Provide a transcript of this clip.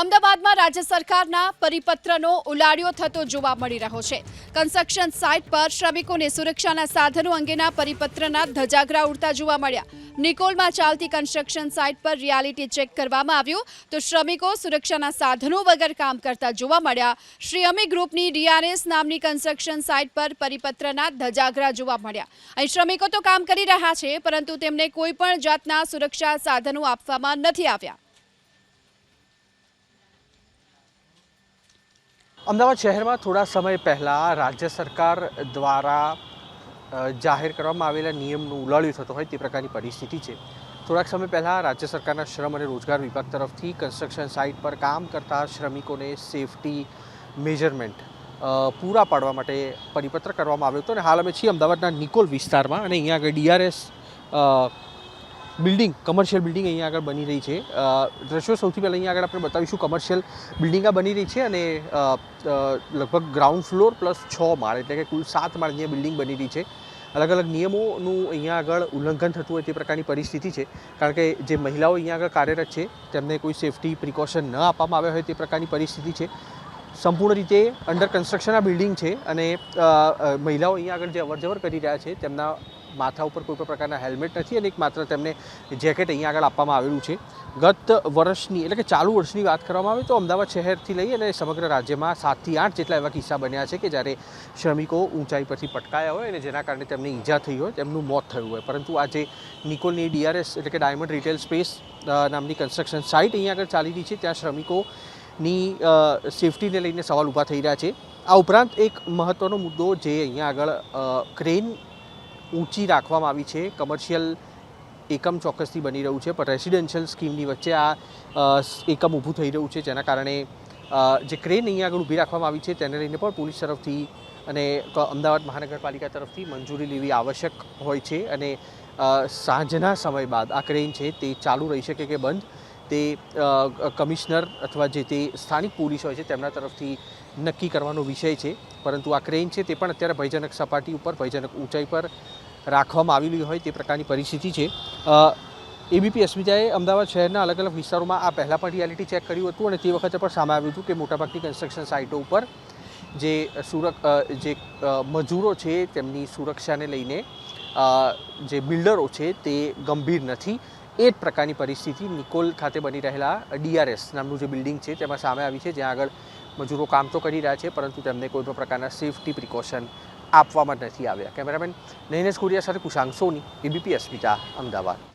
અમદાવાદમાં રાજ્ય સરકારના પરિપત્રનો ઉલાડિયો થતો જોવા મળી રહ્યો છે. કન્સ્ટ્રક્શન સાઇટ પર શ્રમિકોને સુરક્ષાના સાધનો અંગેના પરિપત્રના ધજાગરા ઉડતા જોવા મળ્યા. નિકોલમાં ચાલતી કન્સ્ટ્રક્શન સાઇટ પર રિયાલિટી ચેક કરવામાં આવ્યું તો શ્રમિકો સુરક્ષાના સાધનો વગર કામ કરતા જોવા મળ્યા. શ્રી અમી ગ્રુપની ડીઆરએસ નામની કન્સ્ટ્રક્શન સાઇટ પર પરિપત્રના ધજાગરા જોવા મળ્યા. અહીં શ્રમિકો તો કામ કરી રહ્યા છે, પરંતુ તેમને કોઈ પણ જાતના સુરક્ષા સાધનો આપવામાં નથી આવ્યા. અમદાવાદ શહેરમાં થોડા સમય પહેલાં રાજ્ય સરકાર દ્વારા જાહેર કરવામાં આવેલા નિયમનું ઉલાળ્યું થતો હોય તે પ્રકારની પરિસ્થિતિ છે. થોડાક સમય પહેલાં રાજ્ય સરકારના શ્રમ અને રોજગાર વિભાગ તરફથી કન્સ્ટ્રક્શન સાઇટ પર કામ કરતા શ્રમિકોને સેફટી મેજરમેન્ટ પૂરા પાડવા માટે પરિપત્ર કરવામાં આવ્યો હતો અને હાલ અમે છીએ અમદાવાદના નિકોલ વિસ્તારમાં અને અહીંયા આગળ ડીઆરએસ બિલ્ડિંગ કમર્શિયલ બિલ્ડિંગ અહીંયા આગળ બની રહી છે. દ્રશ્યો સૌથી પહેલાં અહીંયા આગળ આપણે બતાવીશું. કમર્શિયલ બિલ્ડિંગ આ બની રહી છે અને લગભગ ગ્રાઉન્ડ ફ્લોર પ્લસ છ માળ, એટલે કે કુલ સાત માળની આ બિલ્ડિંગ બની રહી છે. અલગ અલગ નિયમોનું અહીંયા આગળ ઉલ્લંઘન થતું હોય તે પ્રકારની પરિસ્થિતિ છે. કારણ કે જે મહિલાઓ અહીંયા આગળ કાર્યરત છે, તેમને કોઈ સેફટી પ્રિકોશન ન આપવામાં આવ્યા હોય તે પ્રકારની પરિસ્થિતિ છે. સંપૂર્ણ રીતે અંડર આ બિલ્ડિંગ છે અને મહિલાઓ અહીંયા આગળ જે અવરજવર કરી રહ્યા છે, તેમના માથા ઉપર કોઈ પણ પ્રકારના હેલ્મેટ નથી અને એક માત્ર તેમને જેકેટ અહીંયા આગળ આપવામાં આવેલું છે. ગત વર્ષની, એટલે કે ચાલુ વર્ષની વાત કરવામાં આવે તો અમદાવાદ શહેરથી લઈ અને સમગ્ર રાજ્યમાં સાતથી આઠ જેટલા એવા કિસ્સા બન્યા છે કે જ્યારે શ્રમિકો ઊંચાઈ પરથી પટકાયા હોય અને જેના કારણે તેમને ઈજા થઈ હોય, તેમનું મોત થયું હોય. પરંતુ આજે નિકોલની ડીઆરએસ, એટલે કે ડાયમંડ રિટેલ સ્પેસ નામની કન્સ્ટ્રક્શન સાઇટ અહીંયા આગળ ચાલી રહી છે, ત્યાં શ્રમિકોની અ, સેફટીને લઈને સવાલ ઊભા થઈ રહ્યા છે. આ ઉપરાંત એક મહત્ત્વનો મુદ્દો જે અહીંયા આગળ ક્રેન ઊંચી રાખવામાં આવી છે. કમર્શિયલ એકમ ચોક્કસથી બની રહ્યું છે. પણ રેસિડેન્શિયલ સ્કીમની વચ્ચે આ એકમ ઊભું થઈ રહ્યું છે. જેના કારણે જે ક્રેન અહીંયા આગળ ઊભી રાખવામાં આવી છે તેને લઈને પણ પોલીસ તરફથી અને અમદાવાદ મહાનગરપાલિકા તરફથી મંજૂરી લેવી આવશ્યક હોય છે. અને સાંજના સમય બાદ આ ક્રેન છે તે ચાલુ રહી શકે કે બંધ. તે કમિશનર અથવા જે તે સ્થાનિક પોલીસ હોય છે તેમના તરફથી નક્કી કરવાનો વિષય છે. પરંતુ આ ક્રેન છે તે પણ અત્યારે ભયજનક સપાટી ઉપર, ભયજનક ઊંચાઈ પર રાખવામાં આવેલી હોય તે પ્રકારની પરિસ્થિતિ છે. એબીપી અસ્મિતાએ અમદાવાદ શહેરના અલગ અલગ વિસ્તારોમાં આ પહેલાં પણ રિયાલિટી ચેક કર્યું હતું અને તે વખતે પણ સામે આવ્યું હતું કે મોટાભાગની કન્સ્ટ્રક્શન સાઇટો ઉપર જે સુરક જે મજૂરો છે તેમની સુરક્ષાને લઈને જે બિલ્ડરો છે તે ગંભીર નથી. એ જ પ્રકારની પરિસ્થિતિ નિકોલ ખાતે બની રહેલા ડીઆરએસ નામનું જે બિલ્ડિંગ છે તેમાં સામે આવી છે, જ્યાં આગળ મજૂરો કામ તો કરી રહ્યા છે, પરંતુ તેમને કોઈ પણ પ્રકારના સેફટી પ્રિકોશન આપવામાં નથી આવ્યા. કેમેરામેન નૈનેશ કુરિયા સાથે કુશાંગ સોની, એબીપી અસ્મિતા, અમદાવાદ.